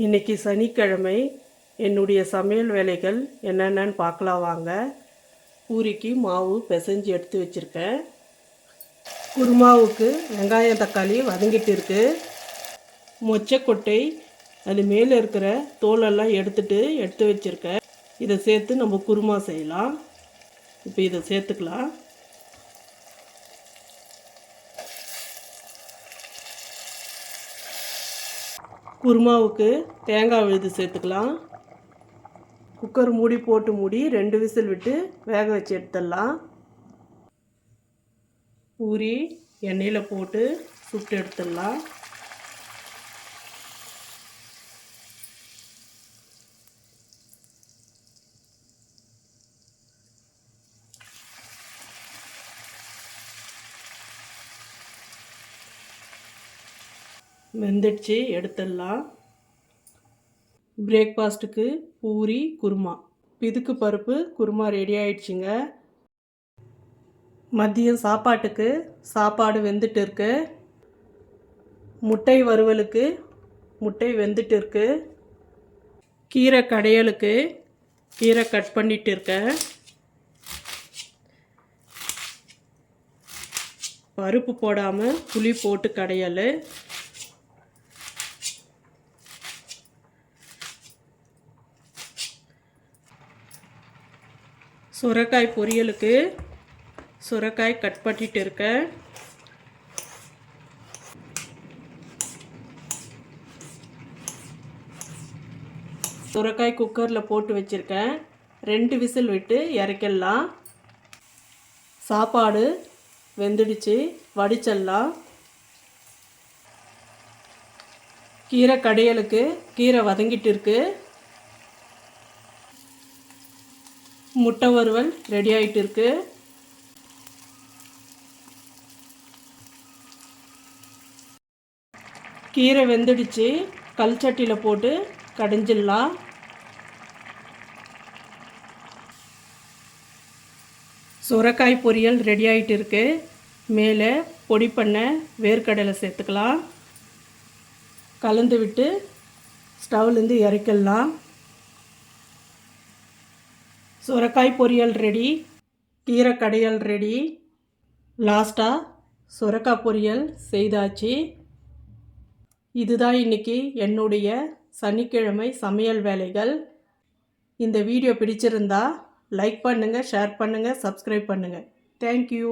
இன்னைக்கு சனிக்கிழமை என்னுடைய சமையல் வேலைகள் என்னென்னு பார்க்கலாம் வாங்க. பூரிக்கு மாவு பிசைஞ்சு எடுத்து வச்சுருக்கேன். குருமாவுக்கு வெங்காயம் தக்காளி வதங்கிட்டு இருக்குது மொச்சக்கொட்டை அது மேலே இருக்கிற தோலெல்லாம் எடுத்துட்டு எடுத்து வச்சுருக்கேன். இதை சேர்த்து நம்ம குருமா செய்யலாம். இப்போ இதை சேர்த்துக்கலாம். குருமாவுக்கு தேங்காய் விழுது சேர்த்துக்கலாம். குக்கர் மூடி போட்டு மூடி ரெண்டு விசில் விட்டு வேக வச்சு எடுத்துடலாம். பூரி எண்ணெயில் போட்டு சுட்டு எடுத்துடலாம். வெந்துடுச்சு எடுத்துடலாம். பிரேக்ஃபாஸ்ட்டுக்கு பூரி குருமா. பிதுக்கு பருப்பு குருமா ரெடி ஆயிடுச்சுங்க. மதியம் சாப்பாட்டுக்கு சாப்பாடு வெந்துட்டு இருக்கு முட்டை வறுவலுக்கு முட்டை வெந்துட்டு இருக்கு கீரை கடையலுக்கு கீரை கட் பண்ணிட்டு இருக்கேன் பருப்பு போடாமல் புளி போட்டு கடையல். சுரக்காய் பொரியலுக்கு சுரைக்காய் கட் பண்ணிட்டு இருக்கேன் சுரைக்காய் குக்கரில் போட்டு வச்சுருக்கேன் ரெண்டு விசில் விட்டு இறக்கிடலாம். சாப்பாடு வெந்துடுச்சு. வடிச்சிடலாம். கீரை கடையலுக்கு கீரை வதங்கிட்டு இருக்குது முட்டை வறுவல் ரெடி ஆகிட்டு இருக்கு கீரை வெந்துடுச்சு. கல் சட்டியில் போட்டு கடைஞ்சிடலாம். சுரக்காய் பொரியல் ரெடி ஆகிட்டு இருக்கு மேலே பொடி பண்ண வேர்க்கடலை சேர்த்துக்கலாம். கலந்து விட்டு ஸ்டவ்லேருந்து இறக்கிடலாம். சுரக்காய் பொரியல் ரெடி கீரை கடையல் ரெடி. லாஸ்ட்டாக சுரக்காய் பொரியல் செய்தாச்சு. இதுதான் இன்றைக்கி என்னுடைய சனிக்கிழமை சமையல் வேலைகள். இந்த வீடியோ பிடிச்சிருந்தா லைக் பண்ணுங்கள் ஷேர் பண்ணுங்கள் சப்ஸ்கிரைப் பண்ணுங்கள் தேங்க்யூ.